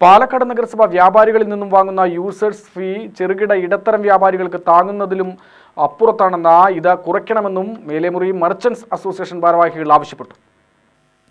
പാലക്കാട് നഗരസഭ വ്യാപാരികളിൽ നിന്നും വാങ്ങുന്ന യൂസേഴ്സ് ഫീ ചെറുകിട ഇടത്തരം വ്യാപാരികൾക്ക് താങ്ങുന്നതിലും അപ്പുറത്താണെന്ന ഇത് കുറയ്ക്കണമെന്നും മേലേമുറി മർച്ചൻസ് അസോസിയേഷൻ ഭാരവാഹികൾ ആവശ്യപ്പെട്ടു.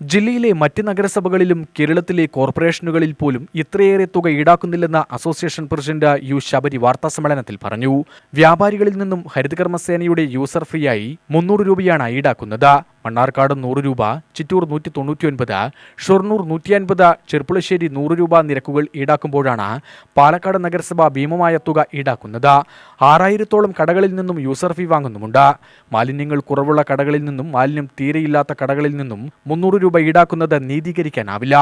ജില്ലയിലെ മറ്റ് നഗരസഭകളിലും കേരളത്തിലെ കോർപ്പറേഷനുകളിൽ പോലും ഇത്രയേറെ തുക ഈടാക്കുന്നില്ലെന്ന അസോസിയേഷൻ പ്രസിഡന്റ് യു ശബരി വാർത്താസമ്മേളനത്തിൽ പറഞ്ഞു. വ്യാപാരികളിൽ നിന്നും ഹരിതകർമ്മസേനയുടെ യൂസർ ഫീയായി മുന്നൂറ് രൂപയാണ് ഈടാക്കുന്നത്. മണ്ണാർക്കാട് നൂറ് രൂപ ചിറ്റൂർ നൂറ്റി തൊണ്ണൂറ്റിയൊൻപത് ഷൊർണൂർ നൂറ്റി അൻപത് ചെർപ്പുളശ്ശേരി നൂറ് രൂപ നിരക്കുകൾ ഈടാക്കുമ്പോഴാണ് പാലക്കാട് നഗരസഭ ഭീമമായ തുക ഈടാക്കുന്നത്. ആറായിരത്തോളം കടകളിൽ നിന്നും യൂസർ ഫീ വാങ്ങുന്നുമുണ്ട്. മാലിന്യങ്ങൾ കുറവുള്ള കടകളിൽ നിന്നും മാലിന്യം തീരെയില്ലാത്ത കടകളിൽ നിന്നും മുന്നൂറ് രൂപ ഈടാക്കുന്നത് നീതീകരിക്കാനാവില്ല.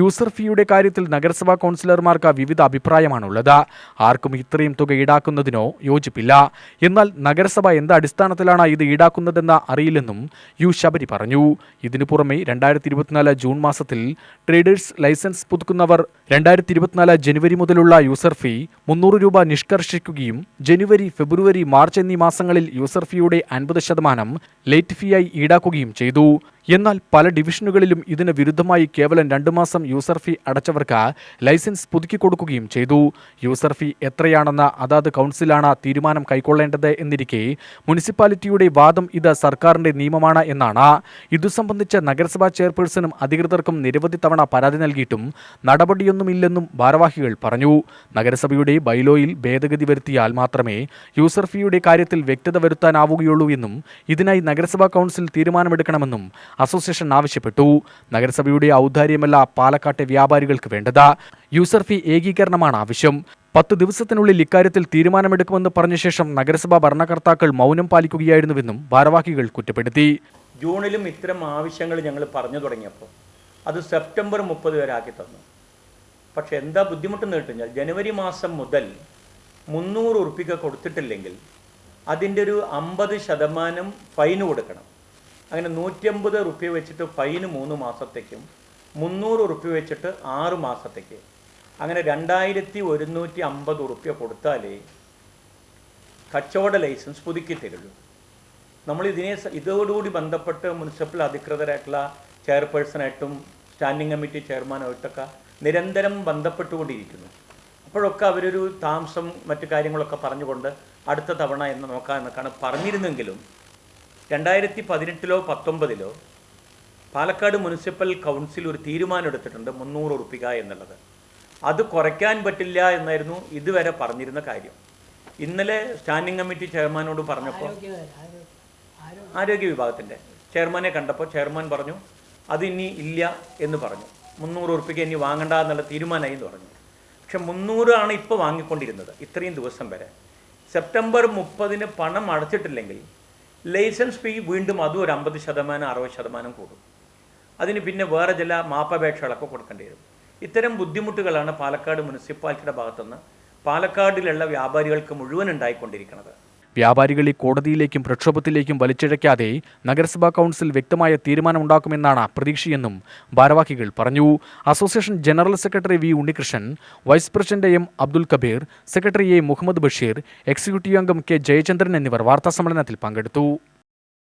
യൂസർ ഫീയുടെ കാര്യത്തിൽ നഗരസഭാ കൗൺസിലർമാർക്ക് വിവിധ അഭിപ്രായമാണുള്ളത്. ആർക്കും ഇത്രയും തുക ഈടാക്കുന്നതിനോ യോജിപ്പില്ല. എന്നാൽ നഗരസഭ എന്ത് അടിസ്ഥാനത്തിലാണ് ഇത് ഈടാക്കുന്നതെന്ന് അറിയില്ലെന്നും യു ശബരി പറഞ്ഞു. ഇതിനു പുറമെ രണ്ടായിരത്തി ഇരുപത്തിനാല് ജൂൺ മാസത്തിൽ ട്രേഡേഴ്സ് ലൈസൻസ് പുതുക്കുന്നവർ രണ്ടായിരത്തി ഇരുപത്തിനാല് ജനുവരി മുതലുള്ള യൂസർ ഫീ മുന്നൂറ് രൂപ നിഷ്കർഷിക്കുകയും ജനുവരി ഫെബ്രുവരി മാർച്ച് എന്നീ മാസങ്ങളിൽ യൂസർ ഫീയുടെ അൻപത് ശതമാനം ലേറ്റ് ഫീയായി ഈടാക്കുകയും ചെയ്തു. എന്നാൽ പല ഡിവിഷനുകളിലും ഇതിന് വിരുദ്ധമായി കേവലം രണ്ടു മാസം യൂസർ ഫീ അടച്ചവർക്ക് ലൈസൻസ് പുതുക്കി കൊടുക്കുകയും ചെയ്തു. യൂസർ ഫീ എത്രയാണെന്ന അതാത് കൗൺസിലാണ് തീരുമാനം കൈക്കൊള്ളേണ്ടത് എന്നിരിക്കെ മുനിസിപ്പാലിറ്റിയുടെ വാദം ഇത് സർക്കാരിന്റെ നിയമമാണ് എന്നാണ്. ഇതു സംബന്ധിച്ച് നഗരസഭാ ചെയർപേഴ്സണും അധികൃതർക്കും നിരവധി തവണ പരാതി നൽകിയിട്ടും നടപടിയൊന്നുമില്ലെന്നും ഭാരവാഹികൾ പറഞ്ഞു. നഗരസഭയുടെ ബൈലോയിൽ ഭേദഗതി വരുത്തിയാൽ മാത്രമേ യൂസർ ഫീയുടെ കാര്യത്തിൽ വ്യക്തത വരുത്താനാവുകയുള്ളൂ എന്നും ഇതിനായി നഗരസഭാ കൗൺസിൽ തീരുമാനമെടുക്കണമെന്നും അസോസിയേഷൻ ആവശ്യപ്പെട്ടു. നഗരസഭയുടെ ഔദാര്യമല്ല പാലക്കാട്ടെ വ്യാപാരികൾക്ക് വേണ്ടത്. യൂസർ ഫീ ഏകീകരണമാണ് ആവശ്യം. പത്ത് ദിവസത്തിനുള്ളിൽ ഇക്കാര്യത്തിൽ തീരുമാനമെടുക്കുമെന്ന് പറഞ്ഞ ശേഷം നഗരസഭാ ഭരണകർത്താക്കൾ മൗനം പാലിക്കുകയായിരുന്നുവെന്നും ഭാരവാഹികൾ കുറ്റപ്പെടുത്തി. ജൂണിലും ഇത്തരം ആവശ്യങ്ങൾ ഞങ്ങൾ പറഞ്ഞു തുടങ്ങിയപ്പോൾ അത് സെപ്റ്റംബർ മുപ്പത് വരെ ആക്കി തന്നു. പക്ഷെ എന്താ ബുദ്ധിമുട്ടെന്ന് കഴിഞ്ഞാൽ ജനുവരി മാസം മുതൽ മുന്നൂറ് ഉറുപ്പിക കൊടുത്തിട്ടില്ലെങ്കിൽ അതിന്റെ ഒരു അമ്പത് ശതമാനം ഫൈന് കൊടുക്കണം. അങ്ങനെ നൂറ്റമ്പത് റുപ്യ വെച്ചിട്ട് ഫൈന് മൂന്ന് മാസത്തേക്കും മുന്നൂറ് റുപ്യ വെച്ചിട്ട് ആറ് മാസത്തേക്ക്. അങ്ങനെ രണ്ടായിരത്തി ഒരുന്നൂറ്റി അമ്പത് റുപ്യ കൊടുത്താലേ കച്ചവട ലൈസൻസ് പുതുക്കി തരുള്ളൂ. നമ്മൾ ഇതിനെ ഇതോടുകൂടി ബന്ധപ്പെട്ട് മുനിസിപ്പൽ അധികൃതരായിട്ടുള്ള ചെയർപേഴ്സണായിട്ടും സ്റ്റാൻഡിംഗ് കമ്മിറ്റി ചെയർമാനായിട്ടൊക്കെ നിരന്തരം ബന്ധപ്പെട്ടുകൊണ്ടിരിക്കുന്നു. അപ്പോഴൊക്കെ അവരൊരു താമസം മറ്റു കാര്യങ്ങളൊക്കെ പറഞ്ഞുകൊണ്ട് അടുത്ത തവണ എന്ന് നോക്കാമെന്നൊക്കെയാണ് പറഞ്ഞിരുന്നെങ്കിലും രണ്ടായിരത്തി പതിനെട്ടിലോ പത്തൊമ്പതിലോ പാലക്കാട് മുനിസിപ്പൽ കൗൺസിൽ ഒരു തീരുമാനം എടുത്തിട്ടുണ്ട് മുന്നൂറ് ഉറുപ്പിക എന്നുള്ളത്. അത് കുറയ്ക്കാൻ പറ്റില്ല എന്നായിരുന്നു ഇതുവരെ പറഞ്ഞിരുന്ന കാര്യം. ഇന്നലെ സ്റ്റാൻഡിംഗ് കമ്മിറ്റി ചെയർമാനോട് പറഞ്ഞപ്പോൾ ആരോഗ്യ വിഭാഗത്തിന്റെ ചെയർമാനെ കണ്ടപ്പോൾ ചെയർമാൻ പറഞ്ഞു അത് ഇനി ഇല്ല എന്ന് പറഞ്ഞു. മുന്നൂറ് ഉറുപ്പിക ഇനി വാങ്ങണ്ട എന്നുള്ള തീരുമാനമായി എന്ന് പറഞ്ഞു. പക്ഷെ മുന്നൂറാണ് ഇപ്പോൾ വാങ്ങിക്കൊണ്ടിരുന്നത് ഇത്രയും ദിവസം വരെ. സെപ്റ്റംബർ മുപ്പതിന് പണം അടച്ചിട്ടില്ലെങ്കിൽ ലൈസൻസ് ഫീ വീണ്ടും അതും ഒരു അമ്പത് ശതമാനം അറുപത് ശതമാനം കൂടും. അതിന് പിന്നെ വേറെ ചില മാപ്പപേക്ഷകളൊക്കെ കൊടുക്കേണ്ടി വരും. ഇത്തരം ബുദ്ധിമുട്ടുകളാണ് പാലക്കാട് മുനിസിപ്പാലിറ്റിയുടെ ഭാഗത്തുനിന്ന് പാലക്കാടിലുള്ള വ്യാപാരികൾക്ക് മുഴുവൻ ഉണ്ടായിക്കൊണ്ടിരിക്കുന്നത്. വ്യാപാരികളെ കോടതിയിലേക്കും പ്രക്ഷോഭത്തിലേക്കും വലിച്ചിഴയ്ക്കാതെ നഗരസഭാ കൗൺസിൽ വ്യക്തമായ തീരുമാനമുണ്ടാക്കുമെന്നാണ് പ്രതീക്ഷയെന്നും ഭാരവാഹികൾ പറഞ്ഞു. Association general secretary V Unnikrishnan vice president M Abdul Kabeer secretary A Muhammad Basheer executive അംഗം കെ ജയചന്ദ്രൻ എന്നിവർ വാർത്താസമ്മേളനത്തിൽ പങ്കെടുത്തു.